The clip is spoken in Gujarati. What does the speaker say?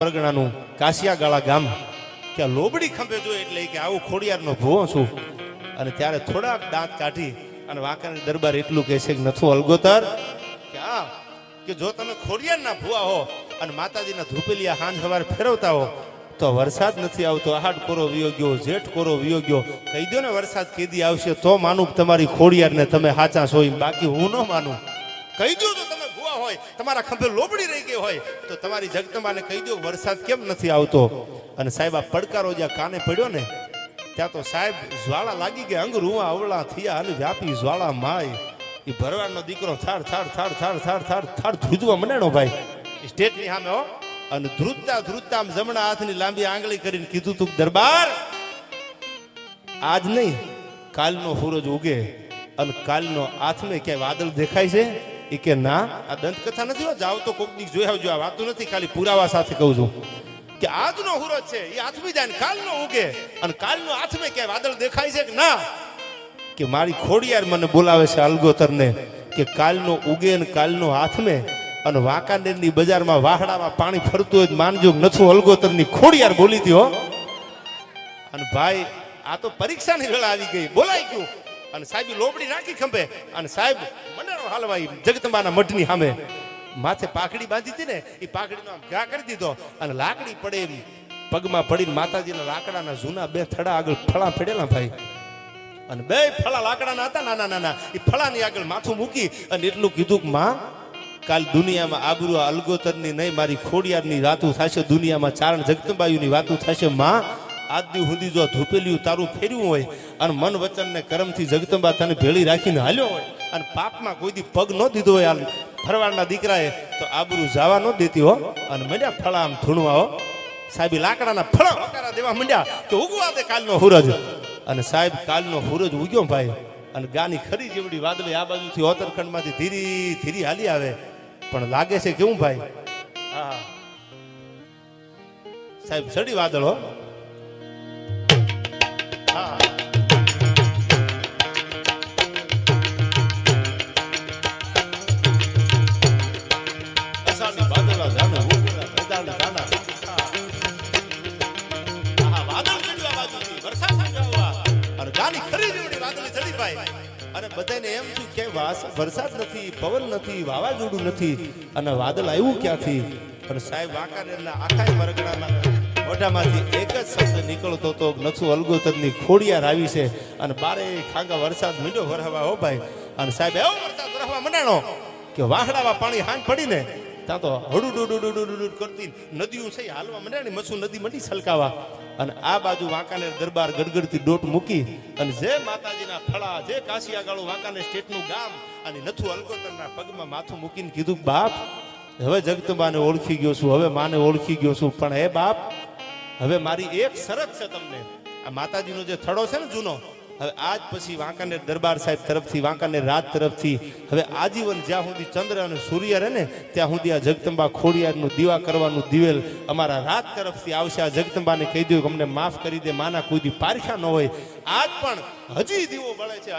પરગણાનું કાશિયાગાળા ગામ. કે લોબડી ખંભે જોઈએ એટલે કે આવું ખોડિયારનો ભૂવો છું. અને ત્યારે થોડાક દાંત કાઢી અને વાંકાની દરબાર એટલું કહે છે કે નથું અલગોતર, કે આ કે જો તમે ખોડિયારના ભૂવા હો અને માતાજીના ધૂપેલિયા હાંજ હવાર ફેરવતા હો, તો વરસાદ નથી આવતો. આહાડ કોરો વિયો ગયો જેઠ કોરો વિયો ગયો કહી દો ને વરસાદ કેદી આવશે તો માનું તમારી ખોડિયારને તમે હાચા છો બાકી હું ન માનું. કહી દો તો તમે ભૂવા હોય, તમારા ખંભે લોબડી રહી ગઈ હોય, તો તમારી જગદંબાને કહી દો વરસાદ કેમ નથી આવતો? અને સાહેબ, આ પડકારો જ્યાં કાને પડ્યો ને, ત્યાં તો સાહેબ જ્વાળા લાગી ગયા, અંગ રૂવા અવળા થયા અને વ્યાપી જ્વાળા માય. એ ભરવાડનો દીકરો થાર થાર થાર થાર થાર થાર થાર ધ્રુજવા મનાણો ભાઈ. સ્ટેટની સામે હો. અને ધ્રુજતા ધ્રુજતા જમણા હાથની લાંબી આંગળી કરીને કીધું તું દરબાર, આજ નહીં, કાલનો સૂરજ ઉગે, અને કાલનો હાથમાં ક્યાંય વાદળ દેખાય છે? એ કે, ના, આ દંતકથા નથી હો જાવ તો કોક જોઈ આવજો, આ વાતું નથી, ખાલી પુરાવા સાથે કહું છું. કે આજનો સૂરજ છે એ આથમી જાય કાલનો ઉગે, અને કાલનો આથમે કે વાદળ દેખાય છે કે ના? કે મારી ખોડિયાર મને બોલાવે છે અલગોતરને કે કાલનો ઉગે ને કાલનો હાથમે અને વાંકાનેરની બજારમાં વાહડામાં પાણી ફરતું હોય માનજો નથું અલગોતરની ખોડિયાર બોલી હતી અને ભાઈ, આ તો પરીક્ષાની વેળા આવી ગઈ બોલાઈ ગયું. અને સાહેબ લોબડી નાખી ખંભે, અને સાહેબ મનેરો હાલવાઈ જગદંબાના મઢની સામે માથે પાકડી બાંધી હતી ને, એ પાઘડીનો આમ ઘા કરી દીધો અને લાકડી પડે એમ પગમાં પડીને માતાજીના લાકડાના જૂના બે થડા આગળ ફળા ફેડેલા ભાઈ. અને બે ફળા લાકડાના હતા, નાના નાના. એ ફળાની આગળ માથું મૂકી અને એટલું કીધું કે, માં, કાલ દુનિયામાં આબરૂ અલગોતરની નહીં, મારી ખોડિયારની વાતું થશે, દુનિયામાં ચારણ જગદંબાયુની વાતું થશે. માં આજ હુંદી જો ધૂપેલિયું તારું ફેર્યું હોય અને મન વચન ને કરમથી જગતંબા તને ભેળી રાખીને હાલ્યો હોય અને પાપમાં કોઈ દી પગ ન દીધો હોય હાલ ફરવાડના દીકરાએ, તો આબરૂ જવા ન દેતી હો. અને મંડ્યા ફળા આમ ધૂણવા હો. સાહેબ લાકડાના ફળા હકારા દેવા મંડ્યા, તો ઉગવા દે કાલનો હુરજ. અને સાહેબ, કાલનો હુરજ ઉગ્યો ભાઈ. અને ગાની ખરી જેવડી વાદળી આ બાજુથી ઓતરખંડમાંથી ધીરી ધીરી હાલી આવે. પણ લાગે છે કેવું ભાઈ? હા. સાહેબ, સડી વાદળ વાદળી ચડી ભાઈ. અને બધાને એમ ક્યાંથી? સાહેબ, વાંકાનેરના શબ્દ નીકળતો હતો નથુ અલગોતરની ખોડિયાર આવી છે અને બારે ખાંગા વરસાદ મીંડો વરહવા હો અને સાહેબ, એવો વરસાદ વરહવા મંડાણો કે વાહડામાં પાણી હાંજ પડીને ત્યાં તો હડું કરતી નદીઓ છે હાલવા મંડ્યા મસુ નદી મંડી છલકાવા. અને આ બાજુ વાંકાનેર દરબાર ગડગડતી ડોટ મૂકી અને જે માતાજીના ફળા, જે કાશિયાગાળું વાંકાનેર સ્ટેટનું ગામ અને નથુ અલગોતરના પગમાં માથું મૂકીને કીધું, બાપ, હવે જગતમાને ઓળખી ગયો છું, હવે માને ઓળખી ગયો છું, પણ હે બાપ, હવે મારી એક શરત છે તમને. આ માતાજીનો જે થડો છે ને જૂનો હવે આજ પછી વાંકાનેર દરબાર સાહેબ તરફથી, વાંકાનેર રાજ તરફથી, હવે આજીવન જ્યાં સુધી ચંદ્ર અને સૂર્ય રહે ને, ત્યાં સુધી આ જગદંબા ખોડિયારનું દીવા કરવાનું દિવેલ અમારા રાત તરફથી આવશે. આ જગદંબાને કહી દઉં કે અમને માફ કરી દે, માના કોઈ દી પારખ્યા ન હોય. આજ પણ હજી દીવો બળે છે